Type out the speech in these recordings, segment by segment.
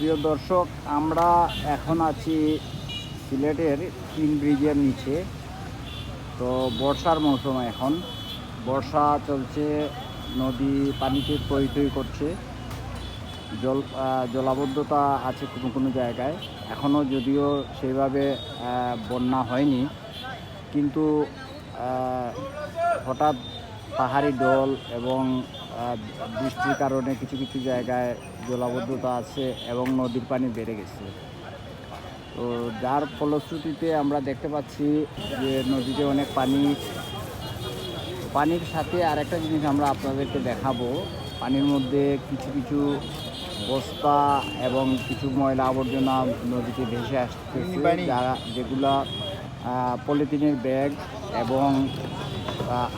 প্রিয় দর্শক, আমরা এখন আছি সিলেটের তিন ব্রিজের নিচে। তো বর্ষার মৌসুম এখন। বর্ষা চলছে, নদী পানিতে টই করছে। জল জলাবদ্ধতা আছে কোনো কোনো জায়গায়। এখনও যদিও সেইভাবে বন্যা হয়নি। কিন্তু হঠাৎ পাহাড়ি দল এবং বৃষ্টির কারণে কিছু কিছু জায়গায় জলাবদ্ধতা আছে এবং নদীর পানি বেড়ে গেছে। তো যার ফলশ্রুতিতে আমরা দেখতে পাচ্ছি যে নদীতে অনেক পানি পানির সাথে আরেকটা জিনিস আমরা আপনাদেরকে দেখাবো। পানির মধ্যে কিছু কিছু বস্তা এবং কিছু ময়লা আবর্জনা নদীতে ভেসে আসতেছে যারা যেগুলা পলিথিনের ব্যাগ এবং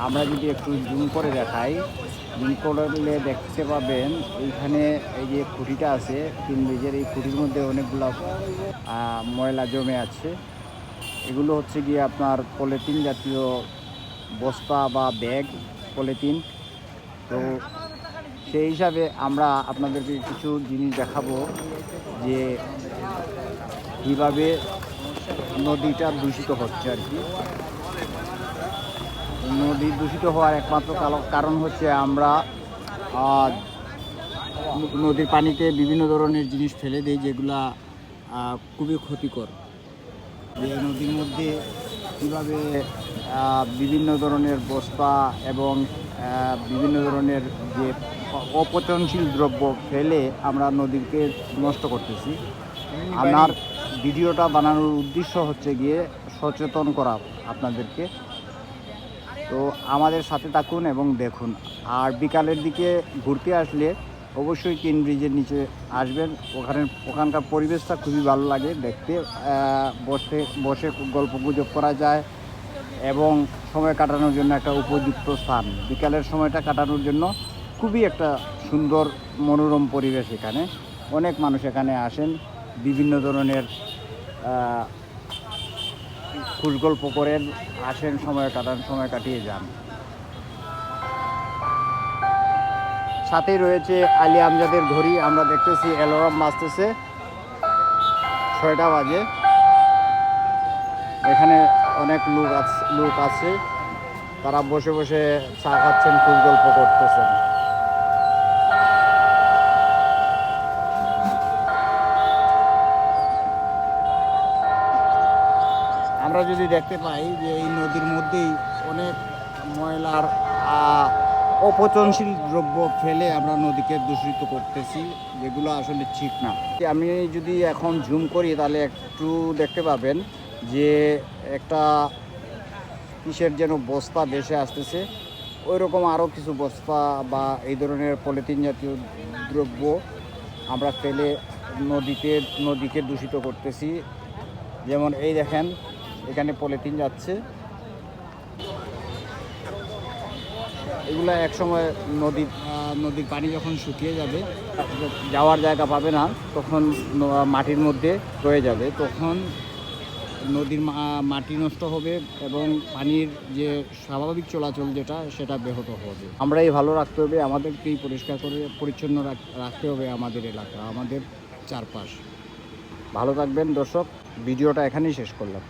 আমরা যদি একটু জুম করে দেখাই জুম করলে দেখতে পাবেন এইখানে এই যে খুঁটিটা আছে, তিন ব্রিজের এই খুঁটির মধ্যে অনেকগুলো ময়লা জমে আছে। এগুলো হচ্ছে গিয়ে আপনার পলিথিন জাতীয় বস্তা বা ব্যাগ, পলিথিন। তো সেই হিসাবে আমরা আপনাদেরকে কিছু জিনিস দেখাবো যে কীভাবে নদীটা দূষিত হচ্ছে আর কি। নদী দূষিত হওয়ার একমাত্র কারণ হচ্ছে আমরা নদীর পানিতে বিভিন্ন ধরনের জিনিস ফেলে দিই যেগুলা খুবই ক্ষতিকর। যে নদীর মধ্যে কীভাবে বিভিন্ন ধরনের বস্তা এবং বিভিন্ন ধরনের যে অপচনশীল দ্রব্য ফেলে আমরা নদীকে নষ্ট করতেছি। আমার ভিডিওটা বানানোর উদ্দেশ্য হচ্ছে গিয়ে সচেতন করা আপনাদেরকে। তো আমাদের সাথে থাকুন এবং দেখুন। আর বিকালের দিকে ঘুরতে আসলে অবশ্যই তিন ব্রিজের নিচে আসবেন। ওখানে ওখানকার পরিবেশটা খুবই ভালো লাগে দেখতে। বসে বসে গল্প গুজব করা যায় এবং সময় কাটানোর জন্য একটা উপযুক্ত স্থান। বিকালের সময়টা কাটানোর জন্য খুবই একটা সুন্দর মনোরম পরিবেশ এখানে। অনেক মানুষ এখানে আসেন। বিভিন্ন ধরনের খুশ গল্প করেন, আসেন, সময় কাটান, সময় কাটিয়ে যান। সাথেই রয়েছে আলী আমজাদের ঘড়ি, আমরা দেখতেছি অ্যালোরাম বাজতেছে ছয়টা বাজে। এখানে অনেক লোক আছে লোক আছে, তারা বসে বসে চা খাচ্ছেন খুব গল্প করতেছেন। আমরা যদি দেখতে পাই যে এই নদীর মধ্যেই অনেক ময়লার অপচনশীল দ্রব্য ফেলে আমরা নদীকে দূষিত করতেছি, যেগুলো আসলে ঠিক না। আমি যদি এখন জুম করি, তাহলে একটু দেখতে পাবেন যে একটা কিসের যেন বস্তা ভেসে আসতেছে। ওই রকম আরও কিছু বস্তা বা এই ধরনের পলিথিন জাতীয় দ্রব্য আমরা ফেলে নদীতে, নদীকে দূষিত করতেছি। যেমন এই দেখেন এখানে পলিথিন যাচ্ছে। এগুলো একসময় নদী নদীর পানি যখন শুকিয়ে যাবে, যাওয়ার জায়গা পাবে না, তখন মাটির মধ্যে রয়ে যাবে। তখন নদীর মাটি নষ্ট হবে এবং পানির যে স্বাভাবিক চলাচল যেটা, সেটা ব্যাহত হবে। আমরাই ভালো রাখতে হবে, আমাদেরকেই পরিষ্কার করে, পরিচ্ছন্ন রাখতে হবে আমাদের এলাকা, আমাদের চারপাশ। ভালো থাকবেন দর্শক, ভিডিওটা এখানেই শেষ করলাম।